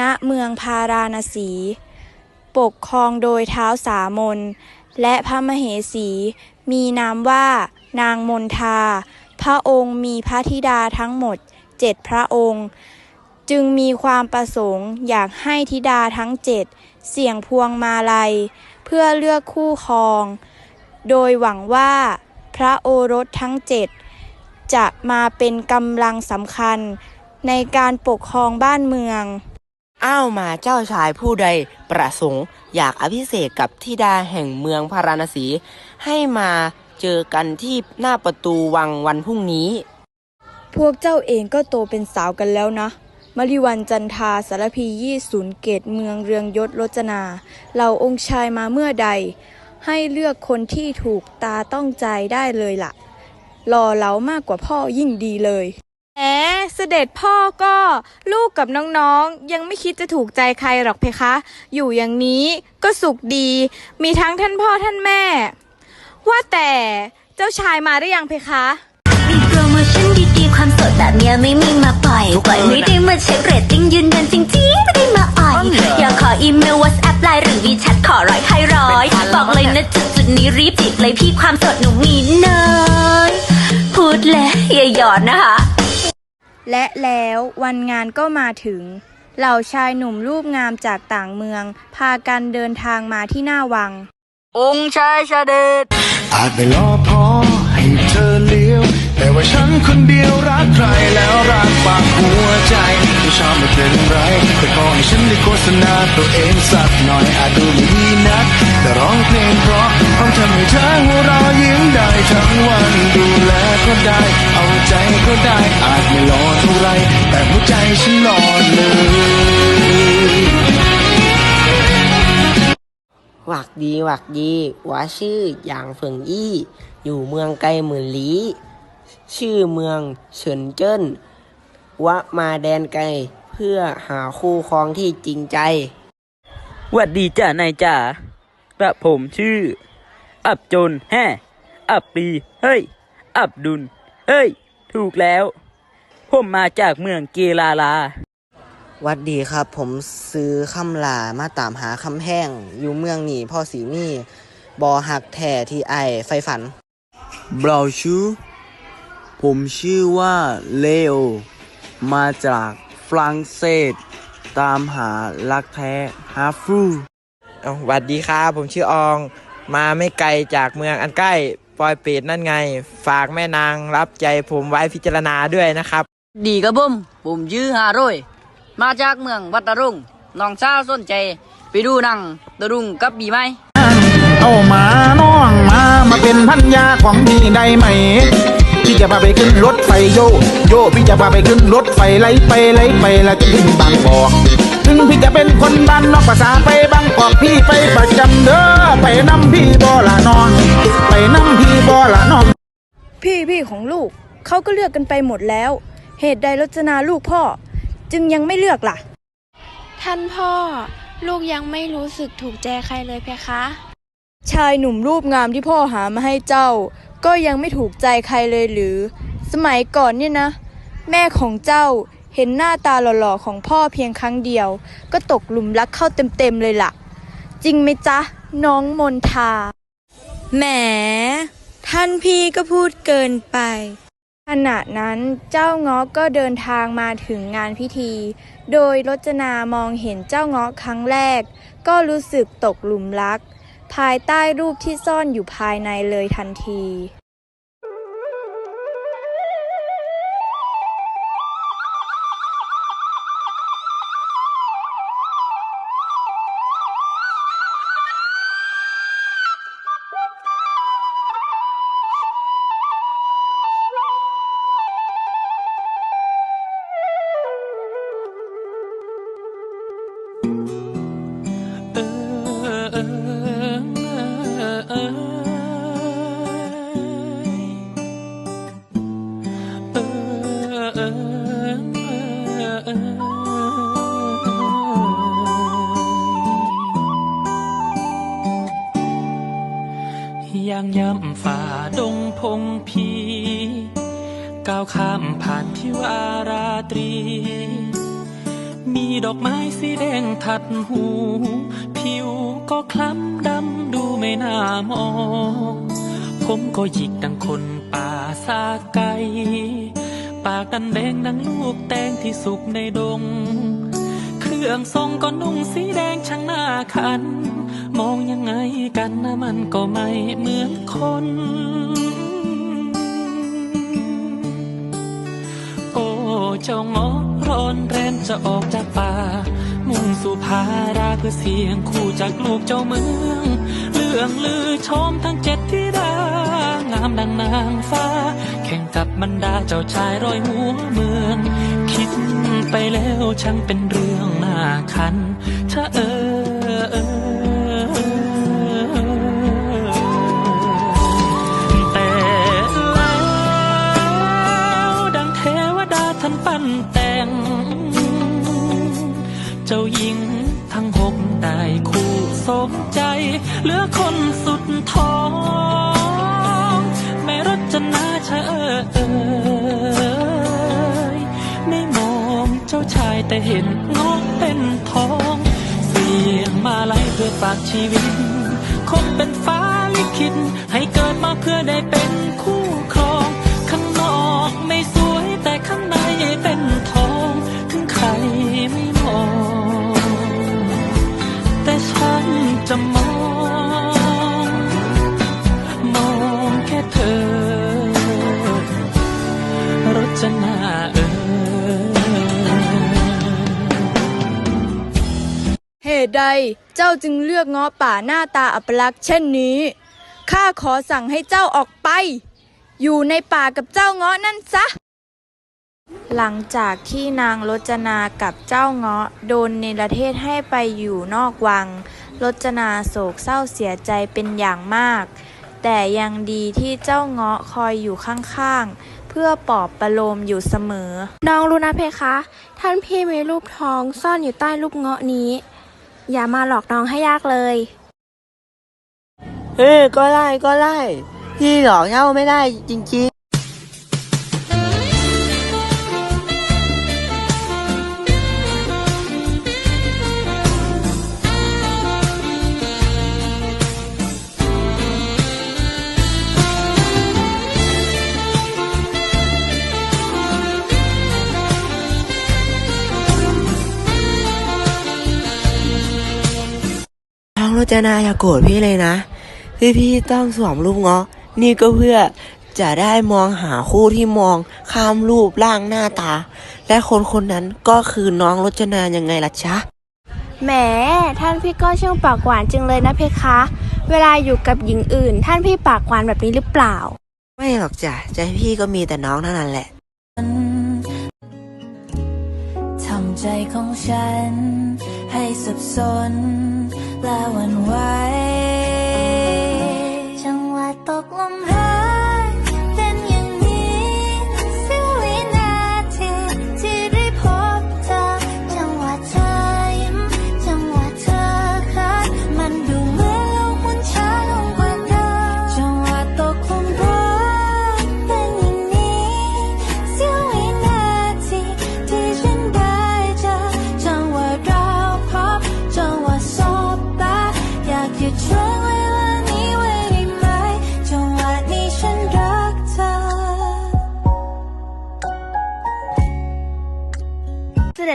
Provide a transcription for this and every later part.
ณเมืองพาราณสี ปกครองโดยเท้าสามน และพระมเหสี มีนามว่านางมนทา พระองค์มีพระธิดาทั้งหมดเจ็ดพระองค์ จึงมีความประสงค์อยากให้ธิดาทั้งเจ็ดเสี่ยงพวงมาลัย เพื่อเลือกคู่ครอง โดยหวังว่าพระโอรสทั้งเจ็ดจะมาเป็นกำลังสำคัญในการปกครองบ้านเมือง อ้าวมาเจ้าชายผู้ใดประสงค์ อยากอภิเษกกับธิดาแห่งเมืองพาราณสี ให้มาเจอกันที่หน้าประตูวังวันพรุ่งนี้ พวกเจ้าเองก็โตเป็นสาวกันแล้วนะ มริวันจันทาสารพียี่ศูนย์เกตเมืองเรืองยศรจนา เราองค์ชายมาเมื่อใด ให้เลือกคนที่ถูกตาต้องใจได้เลยล่ะรอเล้ามากกว่าพ่อยิ่งดีเลย แหมเสด็จพ่อก็ลูกกับน้องๆ ยังไม่คิดจะถูกใจใครหรอกเพคะ อยู่อย่างนี้ก็สุขดี มีทั้งท่านพ่อท่านแม่ ว่าแต่เจ้าชายมาได้ยังเพคะ มีโปรโมชั่นดีๆ ความสดแบบเนี้ยไม่มีมาปล่อยปล่อยไม่ได้มาเช็คเรตติ้งยืนยันจริงๆ ไม่ได้มาอ่อย อยากขออีเมล WhatsApp ไลน์หรือวีแชทขอร้อยใครร้อย บอกเลยนะจุดจุดๆนี้รีบจีบเลยพี่ความสดหนูมีเนยพูดเลยอย่าหยอดนะคะ และแล้ววันงานก็มาถึง เหล่าชายหนุ่มรูปงามจากต่างเมือง พากันเดินทางมาที่หน้าวัง องค์ชายเสด็จอาจไม่รอพอ แต่ว่าฉันคนเดียวรักใครแล้วรักฝากหัวใจไม่ชอบไม่เป็นไรแต่ขอให้ฉันได้โฆษณาตัวเองสักหน่อยอาจดูไม่ดีนัก แต่ร้องเพลงเพราะต้องทำให้เธอหัวเราะยิ้มได้ทั้งวันดูแลก็ได้ เอาใจก็ได้อาจไม่หล่อเท่าไร แต่หัวใจฉันหล่อเลยหวักดีหวักดีว่าชื่อหยางเฟิงอี้ อยู่เมืองไกลหมื่นลี้ ชื่อเมืองเฉินเจิ้นวะมาแดนไกล เพื่อหาคู่ครองที่จริงใจหวัดดีจ้านายจ๋ากระผมชื่อ อับจนแฮ่อับปีเฮ้ย อับดุลเฮ้ย ถูกแล้ว ผมมาจากเมืองเกลาลาวัดดีครับ ผมซื้อคำลามาตามหาคำแห้ง อยู่เมืองนี่พ่อสีมีบอหักแท่ที่ไอไฟฝันบราวชู ผมชื่อว่าเลโอ มาจากฝรั่งเศส ตามหารักแท้ฮาฟรูเอาหวัดดีครับผมชื่อออง มาไม่ไกลจากเมืองอันใกล้ปอยเปรตนั่นไง ฝากแม่นางรับใจผมไว้พิจารณาด้วยนะครับ ดีกับผมผมชื่อฮาโรยมาจากเมืองวัดตะรุงน้องสาวสนใจ ไปดูหนังตะรุงกับบีไหมเอามาน้องมามาเป็นพันยาของพี่ได้ไหม พี่จะพาไปขึ้นรถไฟโยโยพี่จะพาไปขึ้นรถไฟไล่ไปไล่ไปแล้วจะขึ้นบางกอกถึงพี่จะเป็นคนบ้านนอกภาษาไปบางกอกพี่ไปประจำเด้อไปน้ำพี่บ่ละน้องไปน้ำพี่บ่ละน้องพี่พี่ของลูกเขาก็เลือกกันไปหมดแล้ว เหตุใดรจนาลูกพ่อ จึงยังไม่เลือกล่ะ ท่านพ่อ ลูกยังไม่รู้สึกถูกใจใครเลยเพคะ ชายหนุ่มรูปงามที่พ่อหามาให้เจ้า ก็ยังไม่ถูกใจใครเลยหรือ สมัยก่อนเนี่ยนะ แม่ของเจ้าเห็นหน้าตาหล่อๆของพ่อเพียงครั้งเดียว ก็ตกหลุมรักเข้าเต็มๆเลยล่ะ จริงไหมจ๊ะ น้องมนทา แหม ท่านพี่ก็พูดเกินไป ขณะนั้นเจ้าเงาะก็เดินทางมาถึงงานพิธี โดยรจนามองเห็นเจ้าเงาะครั้งแรก ก็รู้สึกตกหลุมรัก ภายใต้รูปที่ซ่อนอยู่ภายในเลยทันทีางย่ำฝ่าดงพงพีก้าวข้ามผ่านทิวาราตรี มีดอกไม้สีแดงทัดหู ผิวก็คล้ำดำดูไม่น่ามอง ผมก็หยิกดังคนป่าซาไกปากดันแดงดังลูกแตงที่สุกในดง เครื่องทรงก็นุ่งสีแดงช่างหน้าคัน องยังไงกันนะมันก็ไม่เหมือนคน โอ้เจ้าเงาะร้อนแรนจะออกจากป่า มุ่งสู่พาราเพื่อเสียงคู่จากลูกเจ้าเมือง เรื่องลือชมทั้งเจ็ดที่ดางามดังนางฟ้า แข่งกับบรรดาเจ้าชายร้อยหัวเมือง คิดไปแล้วช่างเป็นเรื่องน่าคันถ้าเออเออ สมใจเหลือคนสุดท้องไม่รจนาเชอเอยไม่มองเจ้าชายแต่เห็นงอกเป็นทอง เสียงมาลัยเพื่อฝากชีวิต คงเป็นฟ้าลิขิตให้เกิดมาเพื่อได้เป็นคู่ จ้าจึงเลือกเงาะป่าหน้าตาอัปลักษณ์เช่นนี้ ข้าขอสั่งให้เจ้าออกไป อยู่ในป่ากับเจ้าเงาะนั่นซะ หลังจากที่นางรจนากับเจ้าเงาะโดนเนรเทศให้ไปอยู่นอกวัง รจนาโศกเศร้าเสียใจเป็นอย่างมาก แต่ยังดีที่เจ้าเงาะคอยอยู่ข้างๆ เพื่อปลอบประโลมอยู่เสมอ น้องรู้นะเพคะ ท่านพี่มีรูปทองซ่อนอยู่ใต้รูปเงาะนี้ อย่ามาหลอกน้องให้ยากเลยเฮ้ยก็ไล่ก็ไล่พี่หลอกเย้าไม่ได้จริงๆ จนาอย่าโกรธพี่เลยนะ ที่พี่ต้องสวมรูปเงาะ นี่ก็เพื่อจะได้มองหาคู่ที่มองข้ามรูปร่างหน้าตา และคนคนนั้นก็คือน้องรจนายังไงล่ะจ๊ะแหมท่านพี่ก็ช่างปากหวานจังเลยนะเพคะ เวลาอยู่กับหญิงอื่น ท่านพี่ปากหวานแบบนี้หรือเปล่า ไม่หรอกจ้ะใจพี่ก็มีแต่น้องเท่านั้นแหละทำใจของฉันให้สับสน และ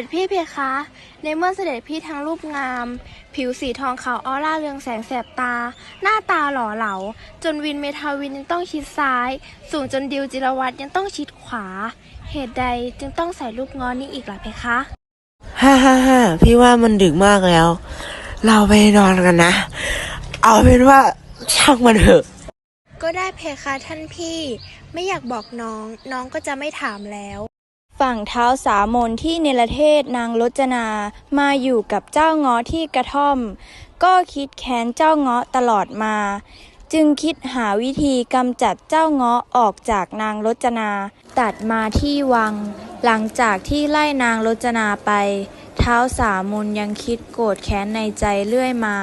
จพี่เพคะ ในเมื่อเสด็จพี่ทั้งรูปงาม ผิวสีทองขาวออร่าเรืองแสงแสบตา หน้าตาหล่อเหลา จนวินเมทาวินยังต้องชิดซ้าย สูงจนดิวจิรวัตรยังต้องชิดขวา เหตุใดจึงต้องใส่รูปงอนี้อีกล่ะเพคะฮ่าฮ่าฮ่าพี่ว่ามันดึกมากแล้ว เราไปนอนกันนะ เอาเป็นว่าช่างมันเถอะ ก็ได้เพคะท่านพี่ ไม่อยากบอกน้อง น้องก็จะไม่ถามแล้ว ฝั่งเท้าสามนที่เนรเทศนางรจนามาอยู่กับเจ้าเงาะที่กระท่อม ก็คิดแค้นเจ้าเงาะตลอดมา จึงคิดหาวิธีกำจัดเจ้าเงาะออกจากนางรจนา ตัดมาที่วัง หลังจากที่ไล่นางรจนาไป เท้าสามนยังคิดโกรธแค้นในใจเรื่อยมา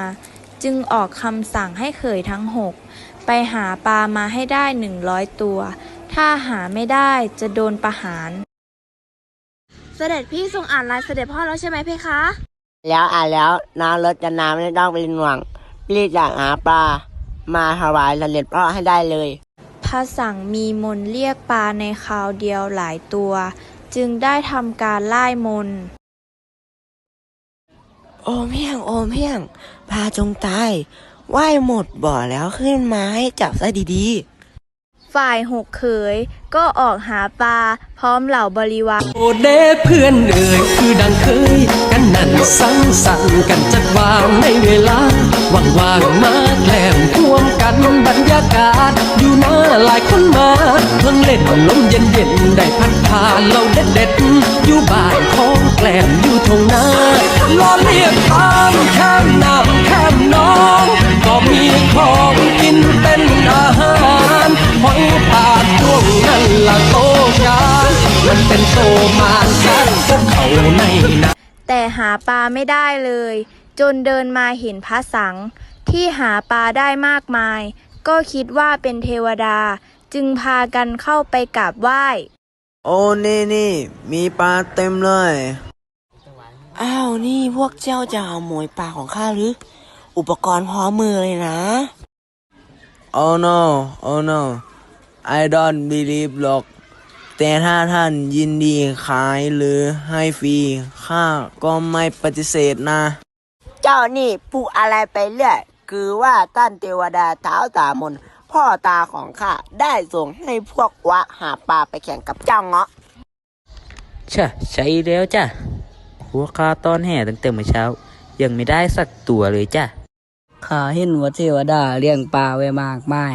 จึงออกคำสั่งให้เขยทั้งหกไปหาปลามาให้ได้หนึ่งร้อยตัว ถ้าหาไม่ได้จะโดนประหาร เสด็จพี่ทรงอ่านลายเสด็จพ่อแล้วใช่ไหมเพคะ แล้วอ่านแล้วน้ารถจะน้ำไม่ต้องเป็นห่วงรีบจากหาปลามาถวายเสด็จพ่อให้ได้เลย พระสังมีมนต์เรียกปลาในคราวเดียวหลายตัว จึงได้ทำการไล่มนต์โอมเพียงโอมเพียงพาจงตายว่ายหมดบ่อแล้วขึ้นมาให้จับซะดี ฝ่ายหกเขยก็ออกหาปลาพร้อมเหล่าบริวาร โอเด้เพื่อนเอ่ยคือดังเคย กันนั่นสังสรรค์กันจัดวางในเวลาว่างๆมาแกล้มร่วมกันบรรยากาศ อยู่หน้าหลายคนมาเพิ่งเล่นลมเย็นๆ ได้พัดพาเราเด็ดๆ อยู่บ้านของแกล้มอยู่ทงนาล้อเลียบตามแค่น้ำแค่น้อง ก็มีของกินเป็นอาหาร หอยปาดช่วงนั้นละโตกันมันเป็นโตมานกันพวกเขาในนาแต่หาปลาไม่ได้เลย จนเดินมาเห็นพระสัง ที่หาปลาได้มากมาย ก็คิดว่าเป็นเทวดา จึงพากันเข้าไปกราบไหว้ โอ้นี่นี่มีปลาเต็มเลยๆอ้าวนี่พวกเจ้าจะเอาหมวยปลาของข้าหรือ อุปกรณ์พร้อมมือเลยนะ Oh no Oh no I don't believe หรอก แต่ถ้าท่านยินดีขายหรือให้ฟรี ข้าก็ไม่ปฏิเสธนะ เจ้านี่พูดอะไรไปเรื่อย คือว่าท่านเทวดาเท้าตามน พ่อตาของข้าได้ส่งให้พวกวะหาปลาไปแข่งกับเจ้าเงาะใช่ใช่แล้วจ้ะหัวข้าตอนแห่ตั้งแต่เมื่อเช้า ยังไม่ได้สักตัวเลยจ้ะข้าเห็นว่าเทวดาเลี้ยงปลาไว้มากมาย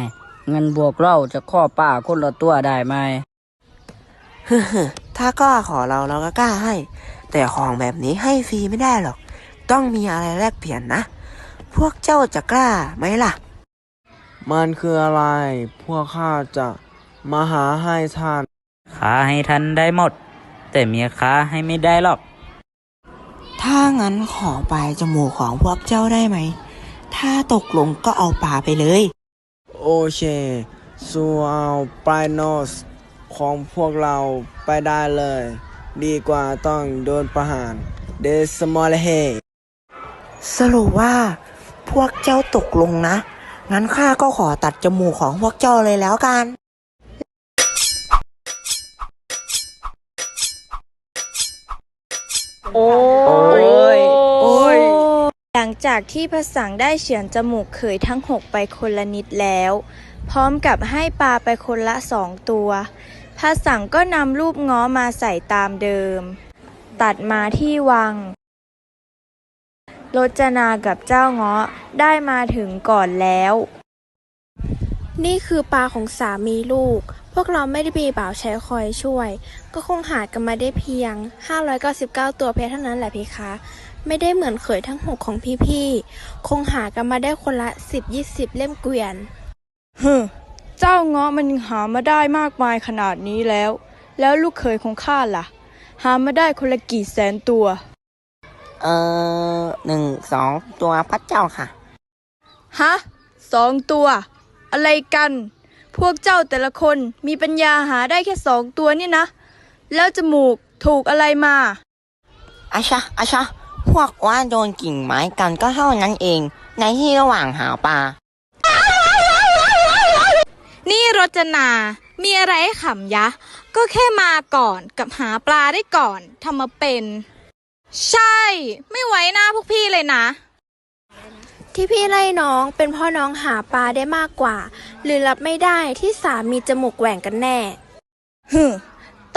งั้นพวกเราจะข้อปลาคนละตัวได้ไหมถ้ากล้าขอเราเราก็กล้าให้ แต่ของแบบนี้ให้ฟรีไม่ได้หรอก ต้องมีอะไรแลกเปลี่ยนนะ พวกเจ้าจะกล้าไหมล่ะ มันคืออะไร พวกข้าจะมาหาให้ท่านค้าให้ทันได้หมด แต่เมียค้าให้ไม่ได้หรอก ถ้างั้นขอปลายจมูกของพวกเจ้าได้ไหม ถ้าตกลงก็เอาปลาไปเลย โอเคสูเอาปลายโนสของพวกเราไปได้เลย ดีกว่าต้องโดนประหารเดสมอลเฮสรุปว่าพวกเจ้าตกลงนะ งั้นข้าก็ขอตัดจมูกของพวกเจ้าเลยแล้วกันโอ้ยโอ้ย หลังจากที่พระสังได้เฉือนจมูกเขยทั้งหกไปคนละนิดแล้ว พร้อมกับให้ปลาไปคนละสองตัว พระสังก็นำรูปง้อมาใส่ตามเดิม ตัดมาที่วังรจนากับเจ้างาะได้มาถึงก่อนแล้ว นี่คือปลาของสามีลูก พวกเราไม่ได้มีบ่าวใช้คอยช่วย ก็คงหากันมาได้เพียง 599 ตัวเพชรเท่านั้นแหละเพคะ ไม่ได้เหมือนเขยทั้งหกของพี่ๆ คงหากันมาได้คนละ10-20เล่มเกวียน ฮึมเจ้าเงาะมันยังหามาได้มากมายขนาดนี้แล้ว แล้วลูกเขยของข้าล่ะ หามาได้คนละกี่แสนตัว เออหนึ่งสองตัวพระเจ้าค่ะ ฮะสองตัว อะไรกัน พวกเจ้าแต่ละคนมีปัญญาหาได้แค่สองตัวเนี่ยนะ แล้วจมูกถูกอะไรมาอาชะอาชะ พวกว่าโดนกิ่งไม้กันก็เท่านั้นเอง ในที่ระหว่างหาปลา นี่รจนา มีอะไรให้ขำยะ ก็แค่มาก่อนกับหาปลาได้ก่อนทำมาเป็น ใช่ ไม่ไว้หน้าพวกพี่เลยนะ ที่พี่ไล่น้องเป็นเพ่อน้องหาปลาได้มากกว่า หรือรับไม่ได้ที่สามีจมูกแหว่งกันแน่ฮึม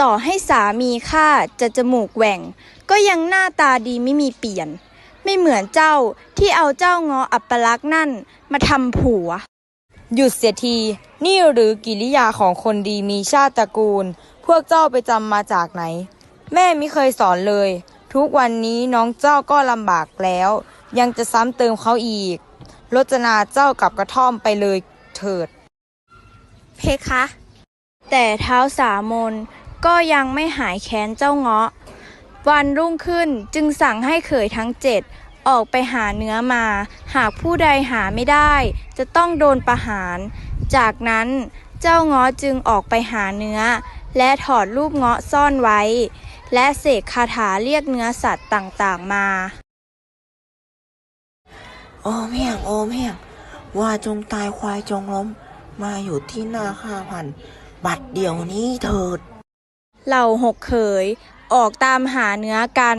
ต่อให้สามีข้าจะจมูกแหว่ง ก็ยังหน้าตาดีไม่มีเปลี่ยน ไม่เหมือนเจ้าที่เอาเจ้าเงออัปลักษณ์นั่นมาทำผัว หยุดเสียที นี่หรือกิริยาของคนดีมีชาติตระกูล พวกเจ้าไปจำมาจากไหน แม่ไม่เคยสอนเลย ทุกวันนี้น้องเจ้าก็ลำบากแล้ว ยังจะซ้ำเติมเขาอีกรจนาเจ้ากลับกระท่อมไปเลยเถิด เพคะ แต่เท้าสามนก็ยังไม่หายแค้นเจ้าเงาะ วันรุ่งขึ้นจึงสั่งให้เขยทั้งเจ็ดออกไปหาเนื้อมา หากผู้ใดหาไม่ได้ จะต้องโดนประหาร จากนั้นเจ้าเงาะจึงออกไปหาเนื้อ และถอดรูปเงาะซ่อนไว้ และเสกคาถาเรียกเนื้อสัตว์ต่างๆมา โอ้เมียงโอ้เมียงว่าจงตายควายจงล้ม มาอยู่ที่หน้าข้าพัน บัดเดี๋ยวนี้เถิด เหล่าหกเขย ออกตามหาเนื้อกัน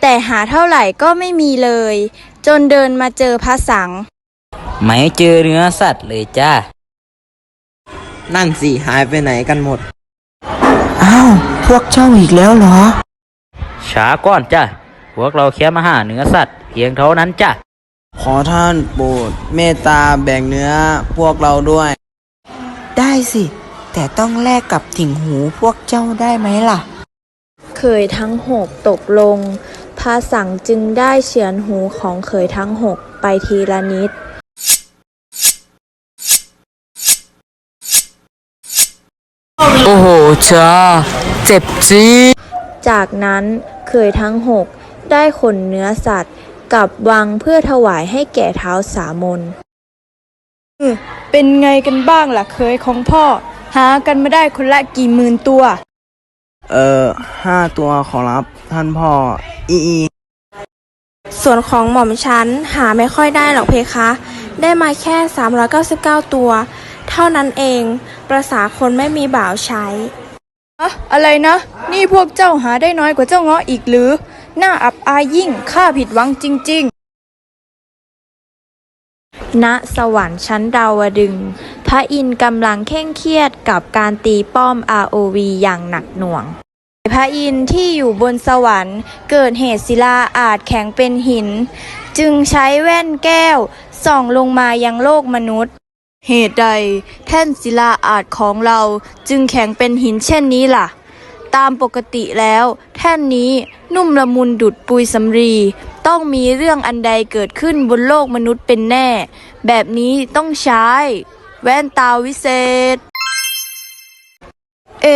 แต่หาเท่าไหร่ก็ไม่มีเลย จนเดินมาเจอพระสัง ไม่เจอเนื้อสัตว์เลยจ้า นั่นสิหายไปไหนกันหมด อ้าว พวกเจ้าอีกแล้วเหรอ ช้าก่อนจ้ะ พวกเราแค่มาหาเนื้อสัตว์เพียงเท่านั้นจ้ะ ขอท่านโปรดเมตตาแบ่งเนื้อพวกเราด้วย ได้สิ แต่ต้องแลกกับถิงหูพวกเจ้าได้ไหมล่ะ เขยทั้งหกตกลงพระสังจึงได้เฉือนหูของเขยทั้งหกไปทีละนิด โอ้โหจ้าเจ็บจี๊ดจากนั้นเขยทั้งหกได้ขนเนื้อสัตว์กลับวังเพื่อถวายให้แก่เท้าสามนเป็นไงกันบ้างล่ะเคยของพ่อ หากันมาได้คนละกี่หมื่นตัว เออห้าตัวขอรับท่านพ่ออีอีส่วนของหม่อมฉันหาไม่ค่อยได้หรอกเพคะ ได้มาแค่ 399 ตัว เท่านั้นเองประษาคนไม่มีบ่าวใช้อะอะไรนะ นี่พวกเจ้าหาได้น้อยกว่าเจ้าเงาะอีกหรือน่าอับอายยิ่งข้าผิดหวังจริง ๆ ณสวรรค์ชั้นดาวดึงส์พระอินทร์กำลังเคร่งเครียดกับการตีป้อม ROV อย่างหนักหน่วง พระอินทร์ที่อยู่บนสวรรค์ เกิดเหตุศิลาอาจแข็งเป็นหิน จึงใช้แว่นแก้วส่องลงมายังโลกมนุษย์ เหตุใดแท่นศิลาอาจของเราจึงแข็งเป็นหินเช่นนี้ล่ะ ตามปกติแล้ว แท่นนี้นุ่มละมุนดุดปุยสำรี ต้องมีเรื่องอันใดเกิดขึ้นบนโลกมนุษย์เป็นแน่ แบบนี้ต้องใช้ แว่นตาวิเศษ เอ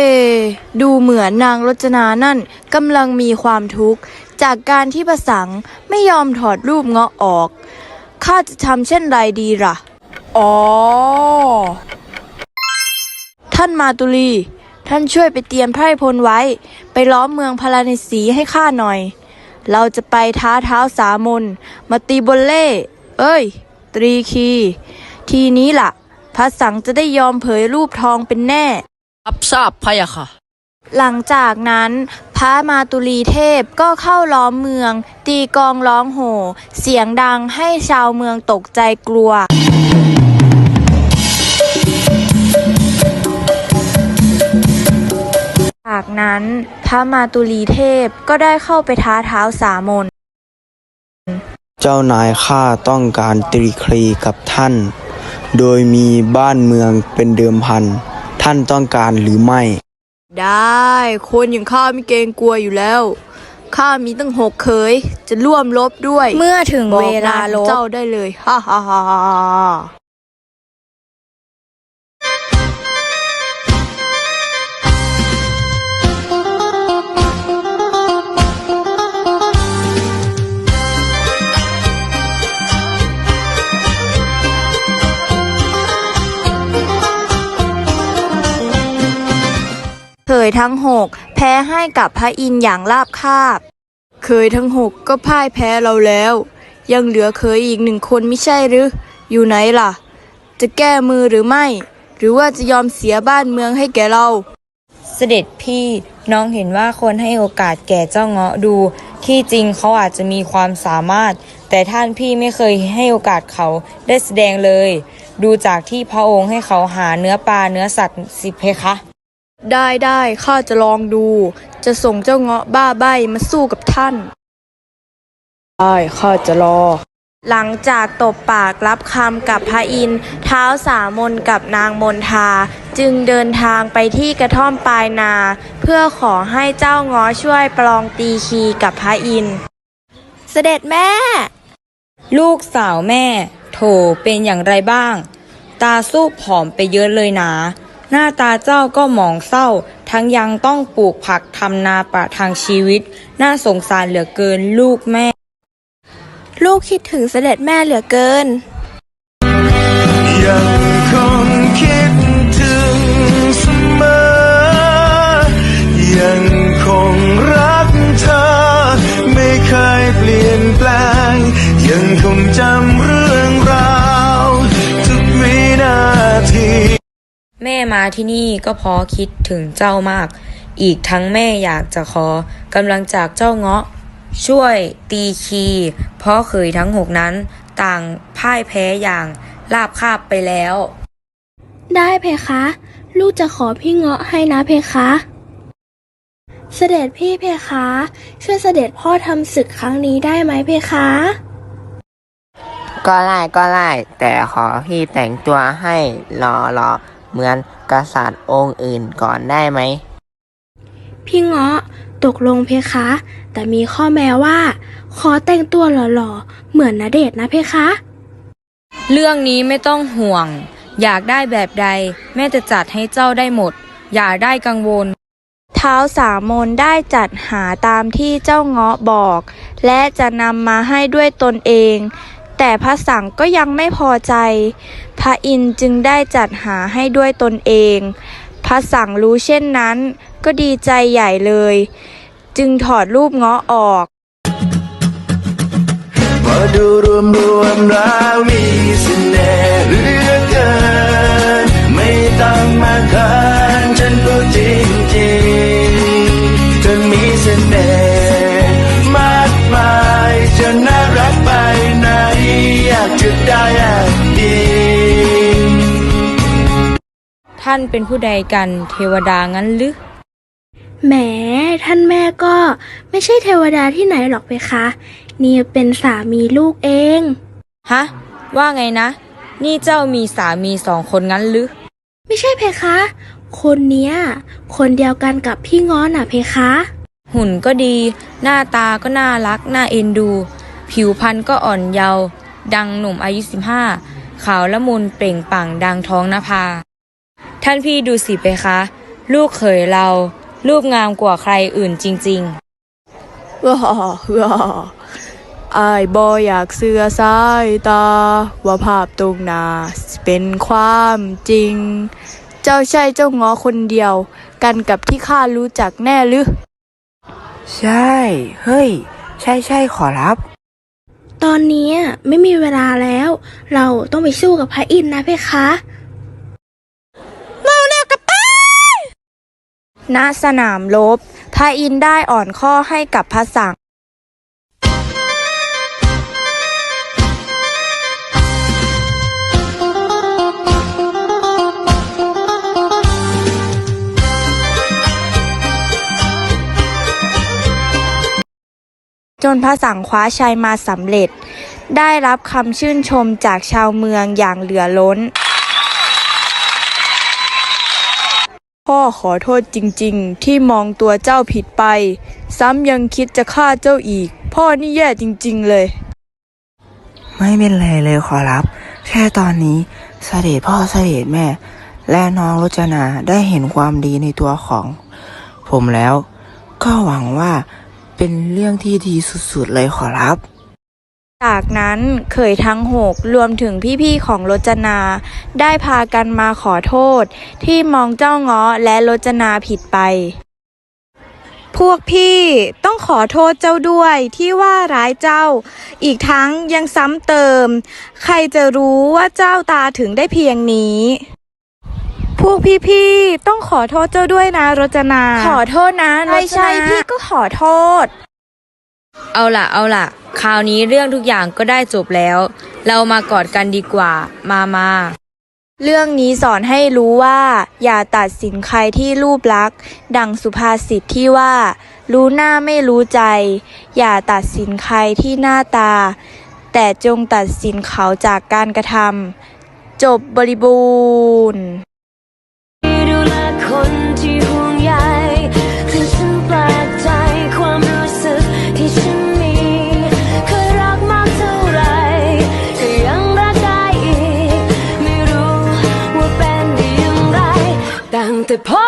ดูเหมือนนางรจนานั่นกำลังมีความทุกข์ จากการที่ประสังไม่ยอมถอดรูปเงาะออกข้าจะทำเช่นไรดีล่ะ อ๋อ ท่านมาตุลี ท่านช่วยไปเตรียมไพร่พลไว้ ไปล้อมเมืองพาราณสีให้ข้าหน่อย เราจะไปท้าเท้าสามน มาตีบอลเล่ เอ้ย ตรีคี ทีนี้ล่ะ พระสังจะได้ยอมเผยรูปทองเป็นแน่ รับทราบพะยะค่ะ หลังจากนั้นพระมาตุลีเทพก็เข้าล้อมเมือง ตีกลองร้องโห่ เสียงดังให้ชาวเมืองตกใจกลัว จากนั้นพระมาตุลีเทพก็ได้เข้าไปท้าเท้าสามน เจ้านายข้าต้องการตรีคลีกับท่าน โดยมีบ้านเมืองเป็นเดิมพัน ท่านต้องการหรือไม่ ได้คนอย่างข้าไม่เกรงกลัวอยู่แล้ว ข้ามีตั้งหกเคย จะร่วมรบด้วยเมื่อถึงบอกเวลานยรบเจ้าได้เลยฮ่าฮ่าฮ่า เคยทั้งหกแพ้ให้กับพระอินทร์อย่างราบคาบ เคยทั้งหกก็พ่ายแพ้เราแล้ว ยังเหลือเคยอีกหนึ่งคนไม่ใช่หรือ อยู่ไหนล่ะ จะแก้มือหรือไม่ หรือว่าจะยอมเสียบ้านเมืองให้แก่เรา เสด็จพี่น้องเห็นว่าคนให้โอกาสแก่เจ้าเงาะดู ที่จริงเขาอาจจะมีความสามารถ แต่ท่านพี่ไม่เคยให้โอกาสเขาได้แสดงเลย ดูจากที่พระองค์ให้เขาหาเนื้อปลาเนื้อสัตว์สิเพคะ ได้ได้ข้าจะลองดู จะส่งเจ้าเงาะบ้าใบมาสู้กับท่าน ได้ข้าจะรอ หลังจากตบปากรับคำกับพระอินทร์เท้าสามนกับนางมนทา จึงเดินทางไปที่กระท่อมปลายนา เพื่อขอให้เจ้าง้อช่วยประลองตีคีกับพระอินทร์เสด็จแม่ ลูกสาวแม่ โถเป็นอย่างไรบ้าง ตาสู้ผอมไปเยอะเลยนะ หน้าตาเจ้าก็หมองเศร้า ทั้งยังต้องปลูกผักทำนาประทังชีวิต น่าสงสารเหลือเกินลูกแม่ ลูกคิดถึงเสด็จแม่เหลือเกิน ยังคงคิดถึงเสมอ ยังคงรักเธอ ไม่เคยเปลี่ยนแปลง ยังคงจำเรื่อง แม่มาที่นี่ก็เพราะคิดถึงเจ้ามาก อีกทั้งแม่อยากจะขอกำลังจากเจ้าเงาะ ช่วยตีคี เพราะเคยทั้งหกนั้น ต่างพ่ายแพ้อย่างราบคาบไปแล้ว ได้เพคะ ลูกจะขอพี่เงาะให้นะเพคะ เสด็จพี่เพคะ ช่วยเสด็จพ่อทำศึกครั้งนี้ได้ไหมเพคะ ก็ไล่ก็ไล่แต่ขอพี่แต่งตัวให้หล่อหล่อๆ เหมือนกษัตริย์องค์อื่นก่อนได้ไหม พี่เงาะตกลงเพคะ แต่มีข้อแม้ว่า ขอแต่งตัวหล่อๆ เหมือนณเดชน์นะเพคะ เรื่องนี้ไม่ต้องห่วง อยากได้แบบใด แม่จะจัดให้เจ้าได้หมด อย่าได้กังวลเท้าสามนได้จัดหาตามที่เจ้าเงาะบอก และจะนำมาให้ด้วยตนเอง แต่พระสังก็ยังไม่พอใจ พระอินทร์จึงได้จัดหาให้ด้วยตนเอง พระสังรู้เช่นนั้น ก็ดีใจใหญ่เลย จึงถอดรูปเงาะออก มาดูรวมรวมแล้วมีเสน่ห์ ท่านเป็นผู้ใดกันเทวดางั้นหรือแหมท่านแม่ก็ไม่ใช่เทวดาที่ไหนหรอกเพคะ นี่เป็นสามีลูกเองฮะว่าไงนะ นี่เจ้ามีสามีสองคนงั้นหรือไม่ใช่เพคะ คนเนี้ย คนเดียวกันกับพี่ง้อน่ะเพคะ หุ่นก็ดี หน้าตาก็น่ารักน่าเอ็นดู ผิวพรรณก็อ่อนเยาว์ดังหนุ่มอายุสิบห้าขาวละมุนเปล่งปลั่งดังท้องนภา ท่านพี่ดูสิไปคะ ลูกเขยเรา รูปงามกว่าใครอื่นจริงๆว้าว้าอายบออยากเสือสายตา ว่าภาพตรงหน้าสิเป็นความจริง เจ้าใช่เจ้าง้อคนเดียว กันกับที่ข้ารู้จักแน่หรือ ใช่ เฮ้ย ใช่ใช่ขอรับ ตอนเนี้ยไม่มีเวลาแล้ว เราต้องไปสู้กับพระอินทร์นะเพคะ ณสนามรบพระอินทร์ได้อ่อนข้อให้กับพระสังจนพระสังคว้าชัยมาสำเร็จ ได้รับคำชื่นชมจากชาวเมืองอย่างเหลือล้น พ่อขอโทษจริง ๆ ที่มองตัวเจ้าผิดไป ซ้ำยังคิดจะฆ่าเจ้าอีก พ่อนี่แย่จริง ๆ เลย ไม่เป็นไรเลยขอรับ แค่ตอนนี้เสด็จพ่อเสด็จแม่ และน้องรจนาได้เห็นความดีในตัวของ ผมแล้ว ก็หวังว่าเป็นเรื่องที่ดีสุด ๆ เลยขอรับ จากนั้นเขยทั้งหกรวมถึงพี่ๆของรจนา ได้พากันมาขอโทษ ที่มองเจ้าเงาะและรจนาผิดไป พวกพี่ต้องขอโทษเจ้าด้วยที่ว่าร้ายเจ้า อีกทั้งยังซ้ำเติม ใครจะรู้ว่าเจ้าตาถึงได้เพียงนี้พวกพี่ๆต้องขอโทษเจ้าด้วยนะรจนา ขอโทษนะใช่รจใช่นาพี่ก็ขอโทษ เอาล่ะเอาล่ะ คราวนี้เรื่องทุกอย่างก็ได้จบแล้ว เรามากอดกันดีกว่า มามา เรื่องนี้สอนให้รู้ว่า อย่าตัดสินใครที่รูปลักษณ์ ดังสุภาษิตที่ว่า รู้หน้าไม่รู้ใจ อย่าตัดสินใครที่หน้าตา แต่จงตัดสินเขาจากการกระทำจบบริบูรณ์ ยัง